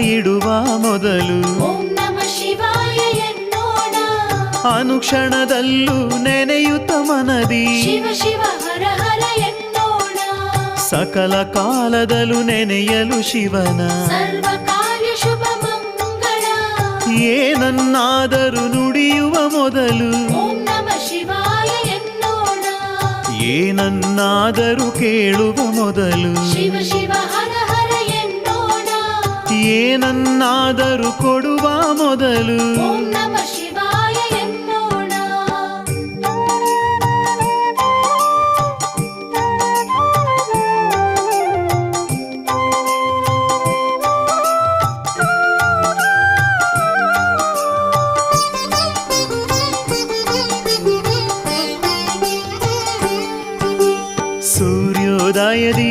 ಇಡುವ ಮೊದಲು ಅನುಕ್ಷಣದಲ್ಲೂ ನೆನೆಯುತ್ತ ಮನದಿ ಸಕಲ ಕಾಲದಲ್ಲೂ ನೆನೆಯಲು ಶಿವನ ಏನನ್ನಾದರೂ ನುಡಿಯುವ ಮೊದಲು ಏನನ್ನಾದರೂ ಕೇಳುವ ಮೊದಲು ಏನನ್ನಾದರೂ ಕೊಡುವ ಮೊದಲು ಓಂ ನಮ ಶಿವಾಯ ಎನ್ನೋಣ ಸೂರ್ಯೋದಯದಿ